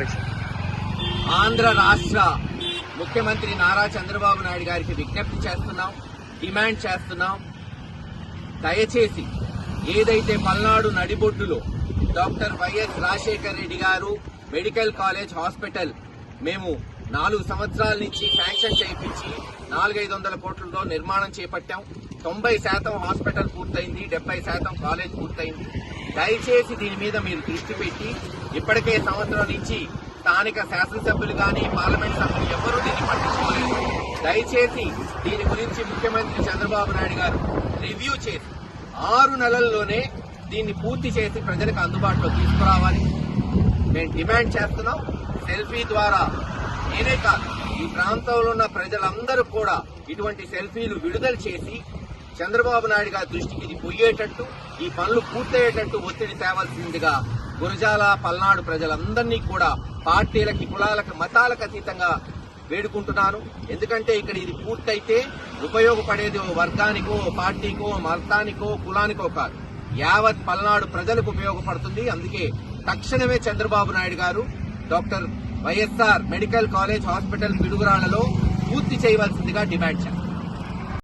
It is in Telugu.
చెప్పేసి ఆంధ్ర రాష్ట్ర ముఖ్యమంత్రి నారా చంద్రబాబు నాయుడు గారికి విజ్ఞప్తి చేస్తున్నాం డిమాండ్ చేస్తున్నాం. దయచేసి ఏదైతే పల్నాడు నడిబొడ్డులో డాక్టర్ వైఎస్ రాజశేఖర్ రెడ్డి గారు మెడికల్ కాలేజ్ హాస్పిటల్ మేము నాలుగు సంవత్సరాల నుంచి శాంక్షన్ చేయించి నాలుగైదు వందల కోట్లతో నిర్మాణం చేపట్టాం. తొంభై శాతం హాస్పిటల్ పూర్తయింది డెబ్బై శాతం కాలేజ్ పూర్తయింది. దయచేసి దీని మీద మీరు దృష్టి పెట్టి ఇప్పటికే సంవత్సరం నుంచి స్థానిక శాసనసభ్యులు కానీ పార్లమెంట్ సభ్యులు ఎవరూ దీన్ని పట్టించుకోలేదు. దయచేసి దీని గురించి ముఖ్యమంత్రి చంద్రబాబు నాయుడు గారు రివ్యూ చేసి ఆరు నెలల్లోనే దీన్ని పూర్తి చేసి ప్రజలకు అందుబాటులో తీసుకురావాలి. మేము డిమాండ్ చేస్తున్నాం. సెల్ఫీ ద్వారా నేనే కాదు ఈ ప్రాంతంలో ఉన్న ప్రజలందరూ కూడా ఇటువంటి సెల్ఫీలు విడుదల చేసి చంద్రబాబు నాయుడు గారి దృష్టికి ఇది పోయేటట్టు ఈ పనులు పూర్తయ్యేటట్టు ఒత్తిడి తేవాల్సిందిగా గురజాల పల్నాడు ప్రజలందరినీ కూడా పార్టీలకి కులాలకు మతాలకు అతీతంగా వేడుకుంటున్నాను. ఎందుకంటే ఇక్కడ ఇది పూర్తయితే ఉపయోగపడేది ఓ వర్గానికో పార్టీకో మతానికో కులానికో కాదు. యావత్ పల్నాడు ప్రజలకు ఉపయోగపడుతుంది. అందుకే తక్షణమే చంద్రబాబు నాయుడు గారు doctor YSR medical college hospital పిడుగురాళ్ళలో పూర్తి చేయవలసిందిగా డిమాండ్ చేస్తారు